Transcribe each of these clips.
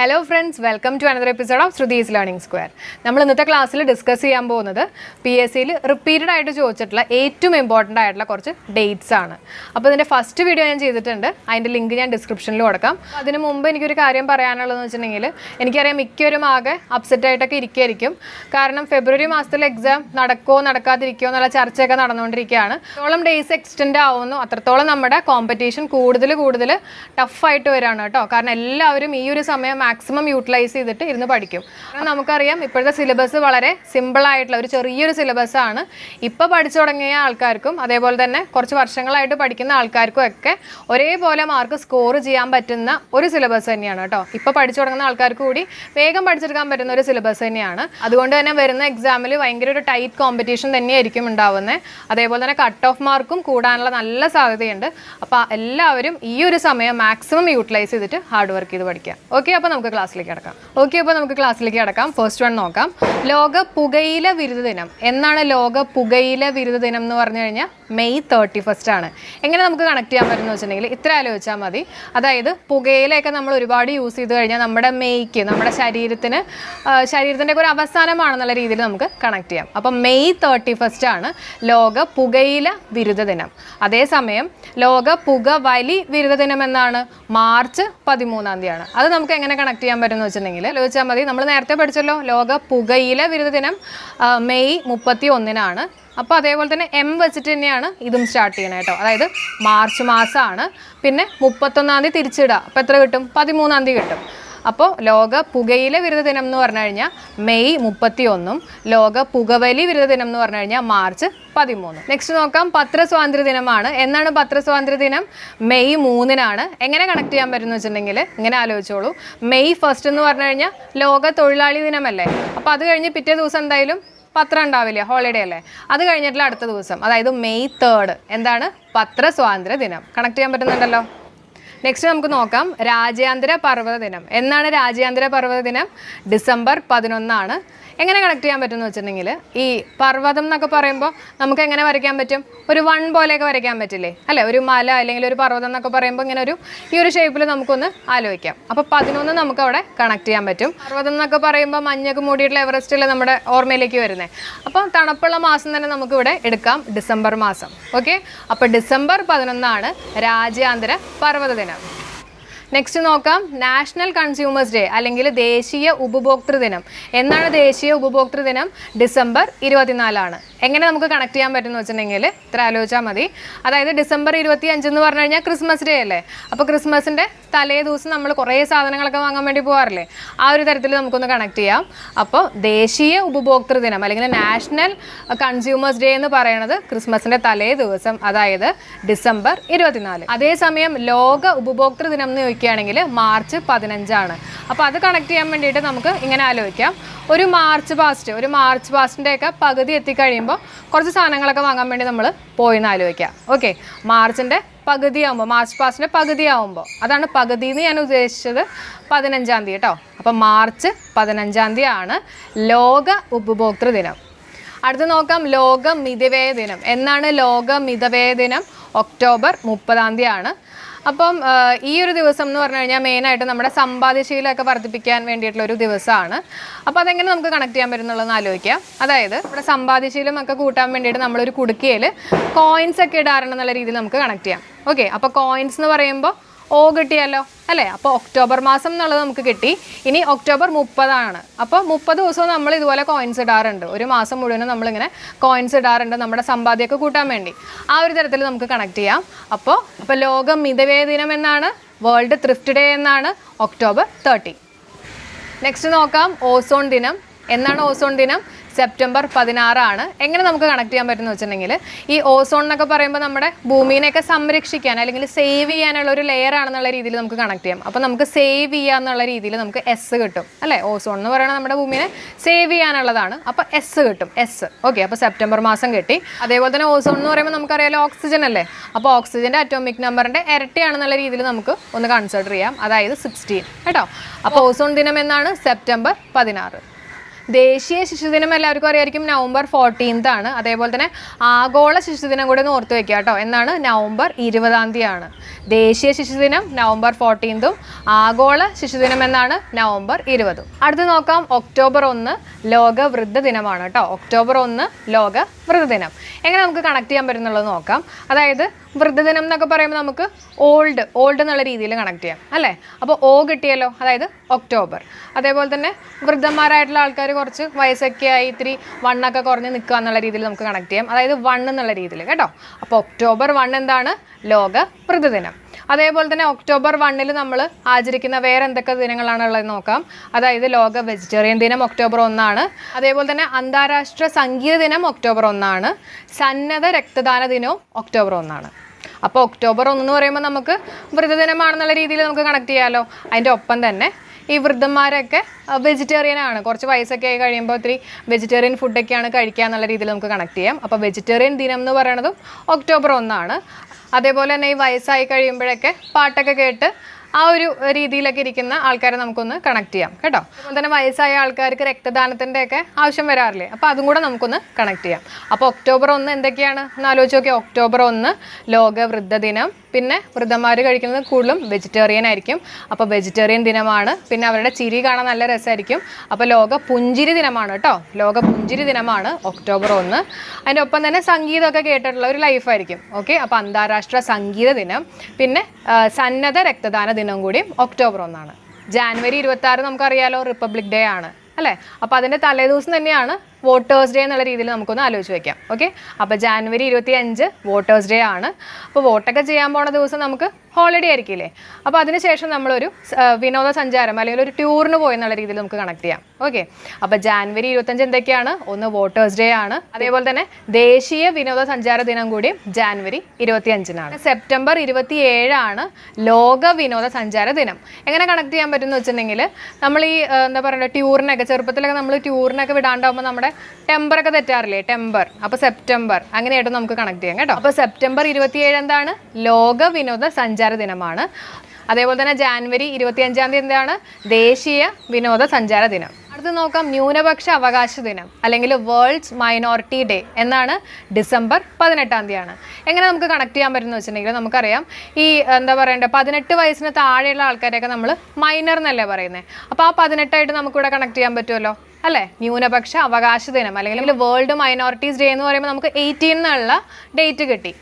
Hello friends welcome to another episode of Shruti's learning square നമ്മൾ ഇന്നത്തെ ക്ലാസ്സിൽ discuss ചെയ്യാൻ പോകുന്നത് പി എസ് സിയിൽ റിപ്പീറ്റഡ് ആയിട്ട് ചോദിച്ചിട്ടുള്ള ഏറ്റവും ഇമ്പോർട്ടന്റ് ആയിട്ടുള്ള കുറച്ച് ഡേറ്റ്സ് ആണ്. അപ്പോൾ ഇതിന്റെ ഫസ്റ്റ് വീഡിയോ ഞാൻ ചെയ്തിട്ടുണ്ട്. അതിന്റെ ലിങ്ക് ഞാൻ ഡിസ്ക്രിപ്ഷനിൽ കൊടുക്കാം. അതിന് മുമ്പ് എനിക്കൊരു കാര്യം പറയാനുള്ളതെന്ന് വെച്ചിട്ടുണ്ടെങ്കിൽ എനിക്കറിയാം മിക്കവരും ആകെ അപ്സെറ്റ് ആയിട്ടൊക്കെ ഇരിക്കുകയായിരിക്കും കാരണം ഫെബ്രുവരി മാസത്തിൽ എക്സാം നടക്കുമോ നടക്കാതിരിക്കുമോ എന്നുള്ള ചർച്ചയൊക്കെ നടന്നുകൊണ്ടിരിക്കുകയാണ്. എത്രത്തോളം ഡേയ്സ് എക്സ്റ്റെൻഡ് ആവുന്നു അത്രത്തോളം നമ്മുടെ കോമ്പറ്റീഷൻ കൂടുതൽ കൂടുതൽ ടഫായിട്ട് വരികയാണ് കേട്ടോ. കാരണം എല്ലാവരും ഈ ഒരു സമയം മാക്സിമം യൂട്ടിലൈസ് ചെയ്തിട്ട് ഇരുന്ന് പഠിക്കും. നമുക്കറിയാം ഇപ്പോഴത്തെ സിലബസ് വളരെ സിമ്പിൾ ആയിട്ടുള്ള ഒരു ചെറിയൊരു സിലബസ് ആണ്. ഇപ്പോൾ പഠിച്ചു തുടങ്ങിയ ആൾക്കാർക്കും അതേപോലെ തന്നെ കുറച്ച് വർഷങ്ങളായിട്ട് പഠിക്കുന്ന ആൾക്കാർക്കും ഒക്കെ ഒരേപോലെ മാർക്ക് സ്കോർ ചെയ്യാൻ പറ്റുന്ന ഒരു സിലബസ് തന്നെയാണ് കേട്ടോ. ഇപ്പോൾ പഠിച്ചു തുടങ്ങുന്ന ആൾക്കാർക്ക് കൂടി വേഗം പഠിച്ചെടുക്കാൻ പറ്റുന്ന ഒരു സിലബസ് തന്നെയാണ്. അതുകൊണ്ട് തന്നെ വരുന്ന എക്സാമിൽ ഭയങ്കര ഒരു ടൈറ്റ് കോമ്പറ്റീഷൻ തന്നെയായിരിക്കും ഉണ്ടാവുന്നത് അതേപോലെ തന്നെ കട്ട് ഓഫ് മാർക്കും കൂടാനുള്ള നല്ല സാധ്യതയുണ്ട്. അപ്പോൾ എല്ലാവരും ഈ ഒരു സമയം മാക്സിമം യൂട്ടിലൈസ് ചെയ്തിട്ട് ഹാർഡ് വർക്ക് ചെയ്ത് പഠിക്കാം ഓക്കെ അപ്പോൾ നമുക്ക് ക്ലാസ്സിലേക്ക് കിടക്കാം. ഓക്കെ അപ്പോൾ നമുക്ക് ക്ലാസ്സിലേക്ക് കിടക്കാം. ഫസ്റ്റ് വൺ നോക്കാം. ലോക പുകയില വിരുദ്ധ ദിനം. എന്നാണ് ലോക പുകയില വിരുദ്ധ ദിനം എന്ന് പറഞ്ഞു കഴിഞ്ഞാൽ മെയ് തേർട്ടി ഫസ്റ്റ് ആണ്. എങ്ങനെ നമുക്ക് കണക്ട് ചെയ്യാൻ പറ്റുമെന്ന് വെച്ചിട്ടുണ്ടെങ്കിൽ ഇത്ര ആലോചിച്ചാൽ മതി. അതായത് പുകയിലയൊക്കെ നമ്മൾ ഒരുപാട് യൂസ് ചെയ്ത് കഴിഞ്ഞാൽ നമ്മുടെ മെയ്ക്ക് നമ്മുടെ ശരീരത്തിന് ശരീരത്തിന്റെ ഒരു അവസാനമാണെന്നുള്ള രീതിയിൽ നമുക്ക് കണക്ട് ചെയ്യാം. അപ്പം മെയ് തേർട്ടി ഫസ്റ്റ് ആണ് ലോക പുകയില വിരുദ്ധ ദിനം. അതേസമയം ലോക പുകവലി വിരുദ്ധ ദിനം എന്നാണ്? മാർച്ച് പതിമൂന്നാം തീയതിയാണ്. അത് നമുക്ക് എങ്ങനെ കണക്ട് ചെയ്യാൻ പറ്റുമെന്ന് വെച്ചിട്ടുണ്ടെങ്കിൽ ലോചിച്ചാൽ മതി. നമ്മൾ നേരത്തെ പഠിച്ചല്ലോ ലോക പുകയില വിരുദ്ധ ദിനം മെയ് മുപ്പത്തി ഒന്നിനാണ് അപ്പോൾ അതേപോലെ തന്നെ എം വെച്ചിട്ട് തന്നെയാണ് ഇതും സ്റ്റാർട്ട് ചെയ്യണേ കേട്ടോ അതായത് മാർച്ച് മാസമാണ് പിന്നെ മുപ്പത്തൊന്നാം തീയതി തിരിച്ചിടുക. അപ്പോൾ എത്ര കിട്ടും? പതിമൂന്നാം തീയതി കിട്ടും. അപ്പോൾ ലോക പുകയില വിരുദ്ധ ദിനം എന്ന് പറഞ്ഞു കഴിഞ്ഞാൽ മെയ് മുപ്പത്തി ഒന്നും ലോക പുകവലി വിരുദ്ധ ദിനം എന്ന് പറഞ്ഞു കഴിഞ്ഞാൽ മാർച്ച് പതിമൂന്നും. നെക്സ്റ്റ് നോക്കാം പത്രസ്വാതന്ത്ര്യ ദിനമാണ്. എന്നാണ് പത്രസ്വാതന്ത്ര്യ ദിനം? മെയ് മൂന്നിനാണ്. എങ്ങനെ കണക്ട് ചെയ്യാൻ പറ്റുമെന്ന് വെച്ചിട്ടുണ്ടെങ്കിൽ ഇങ്ങനെ ആലോചിച്ചോളൂ. മെയ് ഫസ്റ്റ് എന്ന് പറഞ്ഞു കഴിഞ്ഞാൽ ലോക തൊഴിലാളി ദിനമല്ലേ? അപ്പോൾ അത് കഴിഞ്ഞ് പിറ്റേ ദിവസം എന്തായാലും പത്രം ഉണ്ടാവില്ല? ഹോളിഡേ അല്ലേ? അത് കഴിഞ്ഞിട്ടുള്ള അടുത്ത ദിവസം അതായത് മെയ് തേർഡ് എന്താണ്? പത്രസ്വാതന്ത്ര്യ ദിനം. കണക്ട് ചെയ്യാൻ പറ്റുന്നുണ്ടല്ലോ? നെക്സ്റ്റ് നമുക്ക് നോക്കാം. രാജ്യാന്തര പർവത ദിനം. എന്നാണ് രാജ്യാന്തര പർവത ദിനം? ഡിസംബർ പതിനൊന്നാണ്. എങ്ങനെ കണക്ട് ചെയ്യാൻ പറ്റുമെന്ന് വെച്ചിട്ടുണ്ടെങ്കിൽ ഈ പർവതം എന്നൊക്കെ പറയുമ്പോൾ നമുക്ക് എങ്ങനെ വരയ്ക്കാൻ പറ്റും? ഒരു വൺ പോലെയൊക്കെ വരയ്ക്കാൻ പറ്റില്ലേ? അല്ലേ? ഒരു മല അല്ലെങ്കിൽ ഒരു പർവതം എന്നൊക്കെ പറയുമ്പോൾ ഇങ്ങനെ ഒരു ഈ ഒരു ഷേപ്പിൽ നമുക്കൊന്ന് ആലോചിക്കാം. അപ്പോൾ പതിനൊന്ന് നമുക്ക് അവിടെ കണക്ട് ചെയ്യാൻ പറ്റും. പർവതം എന്നൊക്കെ പറയുമ്പോൾ മഞ്ഞൊക്കെ മൂടിയിട്ടുള്ള എവറസ്റ്റിൽ നമ്മുടെ ഓർമ്മയിലേക്ക് വരുന്നത് അപ്പോൾ തണുപ്പുള്ള മാസം തന്നെ നമുക്ക് ഇവിടെ എടുക്കാം. ഡിസംബർ മാസം. ഓക്കെ അപ്പോൾ ഡിസംബർ പതിനൊന്നാണ് രാജ്യാന്തര പർവത ദിനം. നെക്സ്റ്റ് നോക്കാം. നാഷണൽ കൺസ്യൂമേഴ്സ് ഡേ അല്ലെങ്കിൽ ദേശീയ ഉപഭോക്തൃ ദിനം. എന്നാണ് ദേശീയ ഉപഭോക്തൃ ദിനം? ഡിസംബർ ഇരുപത്തിനാലാണ്. എങ്ങനെ നമുക്ക് കണക്ട് ചെയ്യാൻ പറ്റുമെന്ന് വെച്ചിട്ടുണ്ടെങ്കിൽ ഇത്ര ആലോചിച്ചാൽ മതി. അതായത് ഡിസംബർ ഇരുപത്തി അഞ്ച് എന്ന് പറഞ്ഞു കഴിഞ്ഞാൽ ക്രിസ്മസ് ഡേ അല്ലേ? അപ്പോൾ ക്രിസ്മസിന്റെ തലേ ദിവസം നമ്മൾ കുറേ സാധനങ്ങളൊക്കെ വാങ്ങാൻ വേണ്ടി പോകാറില്ലേ ആ ഒരു തരത്തിൽ നമുക്കൊന്ന് കണക്ട് ചെയ്യാം. അപ്പോൾ ദേശീയ ഉപഭോക്തൃ ദിനം അല്ലെങ്കിൽ നാഷണൽ കൺസ്യൂമേഴ്സ് ഡേ എന്ന് പറയുന്നത് ക്രിസ്മസിന്റെ തലേ ദിവസം അതായത് ഡിസംബർ ഇരുപത്തിനാല്. അതേസമയം ലോക ഉപഭോക്തൃ ദിനം എന്ന് ചോദിക്കുകയാണെങ്കിൽ മാർച്ച് പതിനഞ്ചാണ്. അപ്പോൾ അത് കണക്ട് ചെയ്യാൻ വേണ്ടിയിട്ട് നമുക്ക് ഇങ്ങനെ ആലോചിക്കാം. ഒരു മാർച്ച് പാസ്റ്റ് ഒരു മാർച്ച് പാസ്റ്റിന്റെയൊക്കെ പകുതി എത്തിക്കഴിയുമ്പോൾ കുറച്ച് സാധനങ്ങളൊക്കെ വാങ്ങാൻ വേണ്ടി നമ്മൾ പോയി എന്ന് ആലോചിക്കാം. ഓക്കെ മാർച്ചിന്റെ പകുതിയാകുമ്പോൾ മാർച്ച് പാസ്റ്റിന്റെ പകുതിയാകുമ്പോൾ അതാണ് പകുതി എന്ന് ഞാൻ ഉദ്ദേശിച്ചത് പതിനഞ്ചാം തീയതി കേട്ടോ അപ്പോൾ മാർച്ച് പതിനഞ്ചാം തീയതി ആണ് ലോക ഉപഭോക്തൃ ദിനം. അടുത്ത് നോക്കാം ലോക മിതവ്യയ ദിനം. എന്നാണ് ലോക മിതവ്യയ ദിനം? ഒക്ടോബർ മുപ്പതാം തീയതി ആണ്. അപ്പം ഈ ഒരു ദിവസം എന്ന് പറഞ്ഞു കഴിഞ്ഞാൽ മെയിനായിട്ട് നമ്മുടെ സമ്പാദ്യശീലമൊക്കെ വർദ്ധിപ്പിക്കാൻ വേണ്ടിയിട്ടുള്ള ഒരു ദിവസമാണ്. അപ്പോൾ അതെങ്ങനെ നമുക്ക് കണക്ട് ചെയ്യാൻ പറ്റുന്നുള്ളതെന്ന് ആലോചിക്കാം. അതായത് നമ്മുടെ സമ്പാദ്യശീലം ഒക്കെ കൂട്ടാൻ വേണ്ടിയിട്ട് നമ്മളൊരു കുടുക്കിയിൽ കോയിൻസ് ഒക്കെ ഇടാറുണ്ടെന്നുള്ള രീതിയിൽ നമുക്ക് കണക്ട് ചെയ്യാം. ഓക്കെ അപ്പോൾ കോയിൻസ് എന്ന് പറയുമ്പോൾ ഓ കിട്ടിയല്ലോ. അല്ലേ? അപ്പോൾ ഒക്ടോബർ മാസം എന്നുള്ളത് നമുക്ക് കിട്ടി. ഇനി ഒക്ടോബർ മുപ്പതാണ്. അപ്പോൾ മുപ്പത് ദിവസവും നമ്മൾ ഇതുപോലെ കോയിൻസ് ഇടാറുണ്ട്. ഒരു മാസം മുഴുവനും നമ്മളിങ്ങനെ കോയിൻസ് ഇടാറുണ്ട് നമ്മുടെ സമ്പാദ്യമൊക്കെ കൂട്ടാൻ വേണ്ടി. ആ ഒരു തരത്തിൽ നമുക്ക് കണക്ട് ചെയ്യാം. അപ്പോൾ ഇപ്പോൾ ലോക മിതവേ ദിനം എന്നാണ്. വേൾഡ് ത്രിഫ്റ്റ് ഡേ എന്നാണ്. ഒക്ടോബർ തേർട്ടി നെക്സ്റ്റ് നോക്കാം. ഓസോൺ ദിനം. എന്നാണ് ഓസോൺ ദിനം? സെപ്റ്റംബർ പതിനാറാണ്. എങ്ങനെ നമുക്ക് കണക്ട് ചെയ്യാൻ പറ്റുമെന്ന് വെച്ചിട്ടുണ്ടെങ്കിൽ ഈ ഓസോൺ എന്നൊക്കെ പറയുമ്പോൾ നമ്മുടെ ഭൂമിനെയൊക്കെ സംരക്ഷിക്കാൻ അല്ലെങ്കിൽ സേവ് ചെയ്യാനുള്ള ഒരു ലെയർ ആണെന്നുള്ള രീതിയിൽ നമുക്ക് കണക്ട് ചെയ്യാം. അപ്പോൾ നമുക്ക് സേവ് ചെയ്യുക എന്നുള്ള രീതിയിൽ നമുക്ക് എസ് കിട്ടും. അല്ലേ? ഓസോൺ എന്ന് പറയുന്നത് നമ്മുടെ ഭൂമിയെ സേവ് ചെയ്യാനുള്ളതാണ്. അപ്പോൾ എസ് കിട്ടും. എസ് ഓക്കെ അപ്പോൾ സെപ്റ്റംബർ മാസം കിട്ടി. അതേപോലെ തന്നെ ഓസോൺ എന്ന് പറയുമ്പോൾ നമുക്കറിയാലോ ഓക്സിജൻ അല്ലേ? അപ്പോൾ ഓക്സിജന്റെ അറ്റോമിക് നമ്പറിന്റെ ഇരട്ടിയാണെന്നുള്ള രീതിയിൽ നമുക്ക് ഒന്ന് കൺസിഡർ ചെയ്യാം. അതായത് സിക്സ്റ്റീൻ കേട്ടോ? അപ്പോൾ ഓസോൺ ദിനം എന്നാണ്? സെപ്റ്റംബർ പതിനാറ്. ദേശീയ ശിശുദിനം എല്ലാവർക്കും അറിയായിരിക്കും. നവംബർ ഫോർട്ടീൻത്ത് ആണ്. അതേപോലെ തന്നെ ആഗോള ശിശുദിനം കൂടെ ഒന്ന് ഓർത്ത് വെക്കുക കേട്ടോ. എന്നാണ് നവംബർ ഇരുപതാം തീയതിയാണ്. ദേശീയ ശിശുദിനം നവംബർ ഫോർട്ടീൻത്തും ആഗോള ശിശുദിനം എന്നാണ് നവംബർ ഇരുപതും. അടുത്ത് നോക്കാം. ഒക്ടോബർ ഒന്ന് ലോക വൃദ്ധ ദിനമാണ് കേട്ടോ. ഒക്ടോബർ ഒന്ന് ലോക വൃദ്ധദിനം. എങ്ങനെ നമുക്ക് കണക്ട് ചെയ്യാൻ പറ്റുന്നുള്ളത് നോക്കാം. അതായത് വൃദ്ധദിനം എന്നൊക്കെ പറയുമ്പോൾ നമുക്ക് ഓൾഡ് ഓൾഡ് എന്നുള്ള രീതിയിൽ കണക്ട് ചെയ്യാം അല്ലേ? അപ്പോൾ ഓ കിട്ടിയല്ലോ അതായത് ഒക്ടോബർ അതേപോലെ തന്നെ വൃദ്ധന്മാരായിട്ടുള്ള ആൾക്കാർ കുറച്ച് വയസ്സൊക്കെ ആയി ഇത്തിരി വണ്ണൊക്കെ കുറഞ്ഞ് നിൽക്കുക എന്നുള്ള രീതിയിൽ നമുക്ക് കണക്ട് ചെയ്യാം. അതായത് വൺ എന്നുള്ള രീതിയിൽ കേട്ടോ? അപ്പോൾ ഒക്ടോബർ വൺ എന്താണ്? ലോക വൃദ്ധദിനം. അതേപോലെ തന്നെ ഒക്ടോബർ വണ്ണിൽ നമ്മൾ ആചരിക്കുന്ന വേറെ എന്തൊക്കെ ദിനങ്ങളാണ് ഉള്ളത് നോക്കാം. അതായത് ലോക വെജിറ്റേറിയൻ ദിനം ഒക്ടോബർ ഒന്നാണ്. അതേപോലെ തന്നെ അന്താരാഷ്ട്ര സംഗീത ദിനം ഒക്ടോബർ ഒന്നാണ്. സന്നദ്ധ രക്തദാന ദിനവും ഒക്ടോബർ ഒന്നാണ്. അപ്പോൾ ഒക്ടോബർ ഒന്ന് എന്ന് പറയുമ്പോൾ നമുക്ക് വൃതദിനമാണെന്നുള്ള രീതിയിൽ നമുക്ക് കണക്ട് ചെയ്യാമല്ലോ അതിന്റെ ഒപ്പം തന്നെ ഈ വൃദ്ധന്മാരൊക്കെ വെജിറ്റേറിയൻ ആണ്. കുറച്ച് വയസ്സൊക്കെ ആയി കഴിയുമ്പോൾ ഒത്തിരി വെജിറ്റേറിയൻ ഫുഡൊക്കെയാണ് കഴിക്കുക എന്നുള്ള രീതിയിൽ നമുക്ക് കണക്ട് ചെയ്യാം. അപ്പോൾ വെജിറ്റേറിയൻ ദിനം എന്ന് പറയുന്നതും ഒക്ടോബർ ഒന്നാണ്. അതേപോലെ തന്നെ ഈ വയസ്സായി കഴിയുമ്പോഴൊക്കെ പാട്ടൊക്കെ കേട്ട് ആ ഒരു രീതിയിലൊക്കെ ഇരിക്കുന്ന ആൾക്കാരെ നമുക്കൊന്ന് കണക്ട് ചെയ്യാം കേട്ടോ? അതുപോലെ തന്നെ വയസ്സായ ആൾക്കാർക്ക് രക്തദാനത്തിന്റെ ഒക്കെ ആവശ്യം വരാറില്ലേ? അപ്പോൾ അതും കൂടെ നമുക്കൊന്ന് കണക്ട് ചെയ്യാം. അപ്പോൾ ഒക്ടോബർ ഒന്ന് എന്തൊക്കെയാണ്? എന്ന് ആലോചിച്ച് നോക്കിയാൽ ഒക്ടോബർ ഒന്ന് ലോക വൃദ്ധ ദിനം. പിന്നെ വൃദ്ധന്മാർ കഴിക്കുന്നത് കൂടുതലും വെജിറ്റേറിയൻ ആയിരിക്കും. അപ്പോൾ വെജിറ്റേറിയൻ ദിനമാണ്. പിന്നെ അവരുടെ ചിരി കാണാൻ നല്ല രസമായിരിക്കും. അപ്പോൾ ലോക പുഞ്ചിരി ദിനമാണ് കേട്ടോ? ലോക പുഞ്ചിരി ദിനമാണ് ഒക്ടോബർ ഒന്ന്. അതിന്റെ ഒപ്പം തന്നെ സംഗീതമൊക്കെ കേട്ടിട്ടുള്ള ഒരു ലൈഫായിരിക്കും ഓക്കെ? അപ്പോൾ അന്താരാഷ്ട്ര സംഗീത ദിനം. പിന്നെ സന്നദ്ധ രക്തദാന ദിനം കൂടി ഒക്ടോബർ ഒന്നാണ്. ജാനുവരി ഇരുപത്തി ആറ് നമുക്കറിയാലോ റിപ്പബ്ലിക് ഡേ ആണ് അല്ലേ? അപ്പോൾ അതിന്റെ തലേദിവസം തന്നെയാണ് വോട്ടേഴ്സ് ഡേ എന്നുള്ള രീതിയിൽ നമുക്കൊന്ന് ആലോചിച്ച് വെക്കാം. ഓക്കെ അപ്പോൾ ജാനുവരി ഇരുപത്തി അഞ്ച് വോട്ടേഴ്സ് ഡേ ആണ്. അപ്പോൾ വോട്ടൊക്കെ ചെയ്യാൻ പോണ ദിവസം നമുക്ക് ഹോളിഡേ ആയിരിക്കില്ലേ? അപ്പോൾ അതിനുശേഷം നമ്മളൊരു വിനോദസഞ്ചാരം അല്ലെങ്കിൽ ഒരു ടൂറിന് പോയി എന്നുള്ള രീതിയിൽ നമുക്ക് കണക്ട് ചെയ്യാം. ഓക്കെ അപ്പോൾ ജാനുവരി ഇരുപത്തഞ്ച് എന്തൊക്കെയാണ്? ഒന്ന് വോട്ടേഴ്സ് ഡേ ആണ്. അതേപോലെ തന്നെ ദേശീയ വിനോദസഞ്ചാര ദിനം കൂടി ജാനുവരി ഇരുപത്തി അഞ്ചിനാണ് സെപ്റ്റംബർ ഇരുപത്തി ഏഴാണ് ലോക വിനോദസഞ്ചാര ദിനം. എങ്ങനെ കണക്ട് ചെയ്യാൻ പറ്റുമെന്ന് വെച്ചിട്ടുണ്ടെങ്കിൽ നമ്മൾ ഈ എന്താ പറയുക ടൂറിനൊക്കെ ചെറുപ്പത്തിലൊക്കെ നമ്മൾ ടൂറിനൊക്കെ വിടാണ്ടാവുമ്പോൾ നമ്മുടെ ടെമ്പറൊക്കെ തെറ്റാറില്ലേ? ടെമ്പർ. അപ്പോൾ സെപ്റ്റംബർ. അങ്ങനെയായിട്ട് നമുക്ക് കണക്ട് ചെയ്യാം കേട്ടോ. അപ്പോൾ സെപ്റ്റംബർ ഇരുപത്തിയേഴ് എന്താണ്? ലോക വിനോദ സഞ്ചാര ദിനമാണ്. അതേപോലെ തന്നെ ജാനുവരി ഇരുപത്തി അഞ്ചാം തീയതി എന്താണ്? ദേശീയ വിനോദ സഞ്ചാര ദിനം. അടുത്ത് നോക്കാം ന്യൂനപക്ഷ അവകാശ ദിനം അല്ലെങ്കിൽ വേൾഡ്സ് മൈനോറിറ്റി ഡേ എന്നാണ് ഡിസംബർ പതിനെട്ടാം തീയതിയാണ്. എങ്ങനെ നമുക്ക് കണക്ട് ചെയ്യാൻ പറ്റുമെന്ന് വെച്ചിട്ടുണ്ടെങ്കിൽ നമുക്കറിയാം ഈ എന്താ പറയണ്ടേ പതിനെട്ട് വയസ്സിന് താഴെയുള്ള ആൾക്കാരെയൊക്കെ നമ്മൾ മൈനർ എന്നല്ലേ പറയുന്നത് അപ്പോൾ ആ പതിനെട്ടായിട്ട് നമുക്കിവിടെ കണക്ട് ചെയ്യാൻ പറ്റുമല്ലോ? അല്ലേ? ന്യൂനപക്ഷ അവകാശ ദിനം അല്ലെങ്കിൽ വേൾഡ് മൈനോറിറ്റീസ് ഡേ എന്ന് പറയുമ്പോൾ നമുക്ക് എയ്റ്റീൻ എന്നുള്ള ഡേറ്റ് കിട്ടി.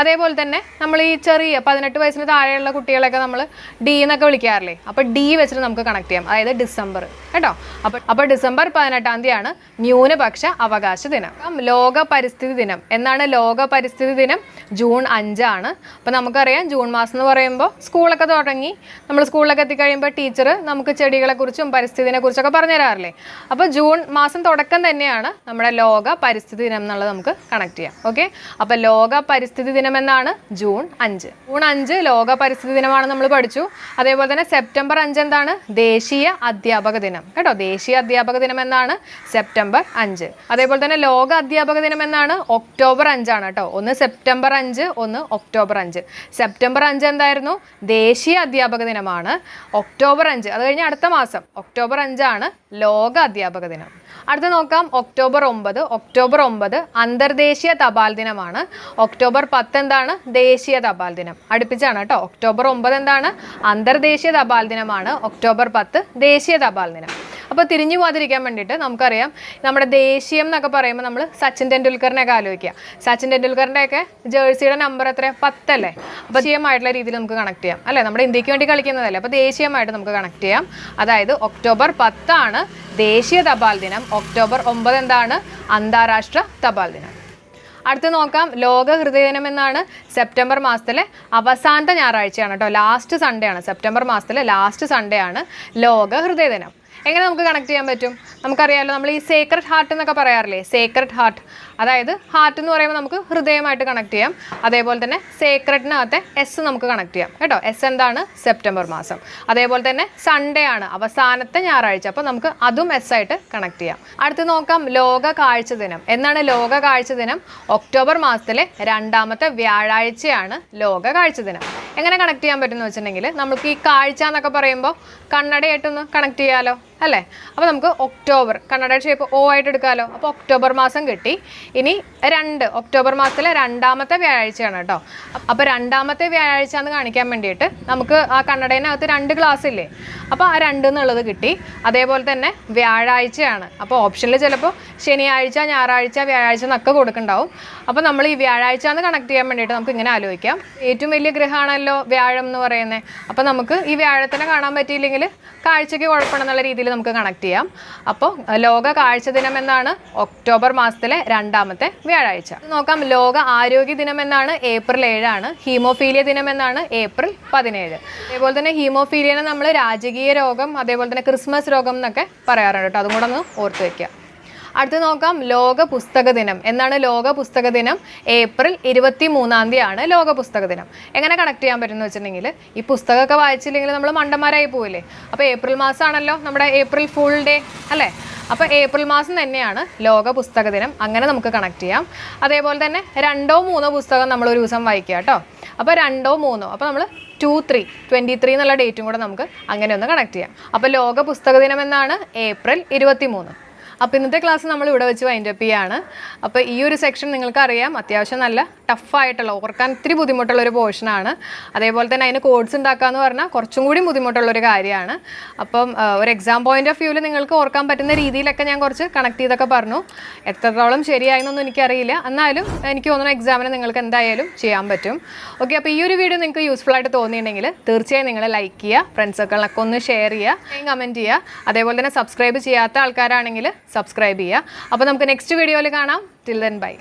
അതേപോലെ തന്നെ നമ്മൾ ഈ ചെറിയ പതിനെട്ട് വയസ്സിന് താഴെയുള്ള കുട്ടികളെയൊക്കെ നമ്മൾ ഡി എന്നൊക്കെ വിളിക്കാറില്ലേ? അപ്പോൾ ഡി വെച്ചിട്ട് നമുക്ക് കണക്ട് ചെയ്യാം. അതായത് ഡിസംബർ കേട്ടോ? അപ്പോൾ അപ്പോൾ ഡിസംബർ പതിനെട്ടാം തീയതിയാണ് ന്യൂനപക്ഷ അവകാശ ദിനം. ലോക പരിസ്ഥിതി ദിനം. എന്നാണ് ലോക പരിസ്ഥിതി ദിനം? ജൂൺ അഞ്ചാണ്. അപ്പോൾ നമുക്കറിയാം ജൂൺ മാസം എന്ന് പറയുമ്പോൾ സ്കൂളൊക്കെ തുടങ്ങി. നമ്മൾ സ്കൂളിലൊക്കെ എത്തിക്കഴിയുമ്പോൾ ടീച്ചർ നമുക്ക് ചെടികളെക്കുറിച്ചും പരിസ്ഥിതിനെ കുറിച്ചൊക്കെ പറഞ്ഞു തരാറില്ലേ അപ്പോൾ ജൂൺ മാസം തുടക്കം തന്നെയാണ് നമ്മുടെ ലോക പരിസ്ഥിതി ദിനം എന്നുള്ളത് നമുക്ക് കണക്ട് ചെയ്യാം. ഓക്കെ അപ്പോൾ ലോക പരിസ്ഥിതി ദിനം എന്നാണ് ജൂൺ അഞ്ച്. ജൂൺ അഞ്ച് ലോക പരിസ്ഥിതി ദിനമാണ് നമ്മൾ പഠിച്ചു. അതേപോലെ തന്നെ സെപ്റ്റംബർ അഞ്ച് എന്താണ്? ദേശീയ അധ്യാപക ദിനം. കേട്ടോ? ദേശീയ അധ്യാപക ദിനം എന്നാണ് സെപ്റ്റംബർ അഞ്ച്. അതേപോലെ തന്നെ ലോക അധ്യാപക ദിനം എന്നാണ് ഒക്ടോബർ അഞ്ചാണ് കേട്ടോ. ഒന്ന് സെപ്റ്റംബർ അഞ്ച് ഒന്ന് ഒക്ടോബർ അഞ്ച്. സെപ്റ്റംബർ അഞ്ച് എന്തായിരുന്നു? ദേശീയ അധ്യാപക ദിനമാണ് ഒക്ടോബർ അഞ്ച്. അത് കഴിഞ്ഞ് അടുത്ത മാസം. ഒക്ടോബർ അഞ്ചാണ് ലോക അധ്യാപക ദിനം. അടുത്ത നോക്കാം. ഒക്ടോബർ ഒമ്പത് ഒക്ടോബർ ഒമ്പത് അന്തർദേശീയ തപാൽ ദിനമാണ്. ഒക്ടോബർ പത്ത് എന്താണ് ദേശീയ തപാൽ ദിനം. അടുപ്പിച്ചാണ് കേട്ടോ. ഒക്ടോബർ ഒമ്പത് എന്താണ്? അന്തർദേശീയ തപാൽ ദിനമാണ്. ഒക്ടോബർ പത്ത് ദേശീയ തപാൽ ദിനം. അപ്പോൾ തിരിഞ്ഞു പോകാതിരിക്കാൻ വേണ്ടിയിട്ട് നമുക്കറിയാം നമ്മുടെ ദേശീയം എന്നൊക്കെ പറയുമ്പോൾ നമ്മൾ സച്ചിൻ ടെണ്ടുൽക്കറിനെയൊക്കെ ആലോചിക്കുക. സച്ചിൻ ടെണ്ടുൽക്കറിന്റെയൊക്കെ ജേഴ്സിയുടെ നമ്പർ എത്ര പത്തല്ലേ? അപ്പോൾ ദേശീയമായിട്ടുള്ള രീതിയിൽ നമുക്ക് കണക്ട് ചെയ്യാം. അല്ലേ? നമ്മുടെ ഇന്ത്യയ്ക്ക് വേണ്ടി കളിക്കുന്നതല്ലേ? അപ്പോൾ ദേശീയമായിട്ട് നമുക്ക് കണക്ട് ചെയ്യാം. അതായത് ഒക്ടോബർ പത്താണ് ദേശീയ തപാൽ ദിനം. ഒക്ടോബർ ഒമ്പത് എന്താണ്? അന്താരാഷ്ട്ര തപാൽ ദിനം. അടുത്ത് നോക്കാം. ലോക ഹൃദയദിനം എന്നാണ് സെപ്റ്റംബർ മാസത്തിലെ അവസാനത്തെ ഞായറാഴ്ചയാണ് കേട്ടോ. ലാസ്റ്റ് സൺഡേ ആണ്. സെപ്റ്റംബർ മാസത്തിലെ ലാസ്റ്റ് സൺഡേ ആണ് ലോക ഹൃദയദിനം എങ്ങനെ നമുക്ക് കണക്ട് ചെയ്യാൻ പറ്റും? നമുക്കറിയാമല്ലോ നമ്മൾ ഈ സേക്രഡ് ഹാർട്ട് എന്നൊക്കെ പറയാറില്ലേ? സേക്രഡ് ഹാർട്ട് അതായത് ഹാർട്ട് എന്ന് പറയുമ്പോൾ നമുക്ക് ഹൃദയമായിട്ട് കണക്ട് ചെയ്യാം. അതേപോലെ തന്നെ സേക്രഡിനകത്തെ എസ് നമുക്ക് കണക്ട് ചെയ്യാം. കേട്ടോ? എസ് എന്താണ്? സെപ്റ്റംബർ മാസം. അതേപോലെ തന്നെ സൺഡേ ആണ് അവസാനത്തെ ഞായറാഴ്ച. അപ്പോൾ നമുക്ക് അതും എസ് ആയിട്ട് കണക്ട് ചെയ്യാം. അടുത്ത് നോക്കാം ലോക കാഴ്ച ദിനം. എന്നാണ് ലോക കാഴ്ച ദിനം? ഒക്ടോബർ മാസത്തിലെ രണ്ടാമത്തെ വ്യാഴാഴ്ചയാണ് ലോക കാഴ്ച ദിനം. എങ്ങനെ കണക്ട് ചെയ്യാൻ പറ്റുമെന്ന് വെച്ചിട്ടുണ്ടെങ്കിൽ നമുക്ക് ഈ കാഴ്ച എന്നൊക്കെ പറയുമ്പോൾ കണ്ണടയായിട്ടൊന്ന് കണക്ട് ചെയ്യാലോ. അല്ലേ? അപ്പോൾ നമുക്ക് ഒക്ടോബർ കണ്ണടയുടെ ഷേപ്പ് ഓ ആയിട്ട് എടുക്കാമല്ലോ അപ്പോൾ ഒക്ടോബർ മാസം കിട്ടി. ഇനി രണ്ട് ഒക്ടോബർ മാസത്തിലെ രണ്ടാമത്തെ വ്യാഴാഴ്ചയാണ് കേട്ടോ. അപ്പോൾ രണ്ടാമത്തെ വ്യാഴാഴ്ച എന്ന് കാണിക്കാൻ വേണ്ടിയിട്ട് നമുക്ക് ആ കണ്ണടേനകത്ത് രണ്ട് ഗ്ലാസ് ഇല്ലേ? അപ്പോൾ ആ രണ്ട് എന്നുള്ളത് കിട്ടി. അതേപോലെ തന്നെ വ്യാഴാഴ്ചയാണ്. അപ്പോൾ ഓപ്ഷനിൽ ചിലപ്പോൾ ശനിയാഴ്ച ഞായറാഴ്ച വ്യാഴാഴ്ച എന്നൊക്കെ കൊടുക്കുന്നുണ്ടാവും. അപ്പോൾ നമ്മൾ ഈ വ്യാഴാഴ്ച എന്ന് കണക്ട് ചെയ്യാൻ വേണ്ടിയിട്ട് നമുക്ക് ഇങ്ങനെ ആലോചിക്കാം. ഏറ്റവും വലിയ ഗ്രഹമാണല്ലോ വ്യാഴം എന്ന് പറയുന്നത്. അപ്പോൾ നമുക്ക് ഈ വ്യാഴത്തിനെ കാണാൻ പറ്റിയില്ലെങ്കിൽ കാഴ്ചയ്ക്ക് കുഴപ്പമെന്നുള്ള രീതിയിൽ നമുക്ക് കണക്ട് ചെയ്യാം. അപ്പോൾ ലോക കാഴ്ച ദിനം എന്നാണ് ഒക്ടോബർ മാസത്തിലെ രണ്ടാമത്തെ വ്യാഴാഴ്ച. നോക്കാം ലോക ആരോഗ്യ ദിനം എന്നാണ് ഏപ്രിൽ ഏഴാണ്. ഹീമോഫീലിയ ദിനം എന്നാണ് ഏപ്രിൽ പതിനേഴ്. അതേപോലെ തന്നെ ഹീമോഫീലിയനെ നമ്മൾ രാജകീയ രോഗം അതേപോലെ തന്നെ ക്രിസ്മസ് രോഗം എന്നൊക്കെ പറയാറുണ്ട് കേട്ടോ. അതും കൂടെ ഒന്ന് ഓർത്ത് വെക്കുക അടുത്ത് നോക്കാം. ലോക പുസ്തക ദിനം. എന്നാണ് ലോക പുസ്തക ദിനം? ഏപ്രിൽ ഇരുപത്തി മൂന്നാം തീയതിയാണ് ലോക പുസ്തക ദിനം. എങ്ങനെ കണക്ട് ചെയ്യാൻ പറ്റുമെന്ന് വെച്ചിട്ടുണ്ടെങ്കിൽ ഈ പുസ്തകമൊക്കെ വായിച്ചില്ലെങ്കിൽ നമ്മൾ മണ്ടന്മാരായി പോവില്ലേ? അപ്പോൾ ഏപ്രിൽ മാസമാണല്ലോ നമ്മുടെ ഏപ്രിൽ ഫുൾ ഡേ അല്ലേ? അപ്പോൾ ഏപ്രിൽ മാസം തന്നെയാണ് ലോക പുസ്തക ദിനം. അങ്ങനെ നമുക്ക് കണക്ട് ചെയ്യാം. അതേപോലെ തന്നെ രണ്ടോ മൂന്നോ പുസ്തകം നമ്മൾ ഒരു ദിവസം വായിക്കുക കേട്ടോ. അപ്പോൾ രണ്ടോ മൂന്നോ അപ്പോൾ നമ്മൾ ടു ത്രീ ട്വന്റി ത്രീ എന്നുള്ള ഡേറ്റും കൂടെ നമുക്ക് അങ്ങനെ ഒന്ന് കണക്ട് ചെയ്യാം. അപ്പോൾ ലോക പുസ്തക ദിനം എന്നാണ്? ഏപ്രിൽ ഇരുപത്തി മൂന്ന് അപ്പോൾ ഇന്നത്തെ ക്ലാസ് നമ്മൾ ഇവിടെ വെച്ച് വൈൻഡ് അപ്പ് ചെയ്യാണ്. അപ്പോൾ ഈ ഒരു സെക്ഷൻ നിങ്ങൾക്കറിയാം അത്യാവശ്യം നല്ല ടഫായിട്ടുള്ള ഓർക്കാൻ ഇത്തിരി ബുദ്ധിമുട്ടുള്ള ഒരു പോർഷനാണ് അതേപോലെ തന്നെ അതിന് കോഡ്സ് ഉണ്ടാക്കുക എന്ന് പറഞ്ഞാൽ കുറച്ചും കൂടി ബുദ്ധിമുട്ടുള്ളൊരു കാര്യമാണ്. അപ്പം ഒരു എക്സാം പോയിന്റ് ഓഫ് വ്യൂവിൽ നിങ്ങൾക്ക് ഓർക്കാൻ പറ്റുന്ന രീതിയിലൊക്കെ ഞാൻ കുറച്ച് കണക്ട് ചെയ്തൊക്കെ പറഞ്ഞു. എത്രത്തോളം ശരിയായെന്നൊന്നും എനിക്കറിയില്ല. എന്നാലും എനിക്ക് തോന്നുന്ന എക്സാമിന് നിങ്ങൾക്ക് എന്തായാലും ചെയ്യാൻ പറ്റും. ഓക്കെ അപ്പോൾ ഈ ഒരു വീഡിയോ നിങ്ങൾക്ക് യൂസ്ഫുൾ ആയിട്ട് തോന്നിയിട്ടുണ്ടെങ്കിൽ തീർച്ചയായും നിങ്ങൾ ലൈക്ക് ചെയ്യുക ഫ്രണ്ട്സ് സർക്കിളിനൊക്കെ ഒന്ന് ഷെയർ ചെയ്യുക കമന്റ് ചെയ്യുക. അതേപോലെ തന്നെ സബ്സ്ക്രൈബ് ചെയ്യാത്ത ആൾക്കാരാണെങ്കിൽ സബ്സ്ക്രൈബ് ചെയ്യുക. അപ്പോൾ നമുക്ക് നെക്സ്റ്റ് വീഡിയോയിൽ കാണാം. Till then bye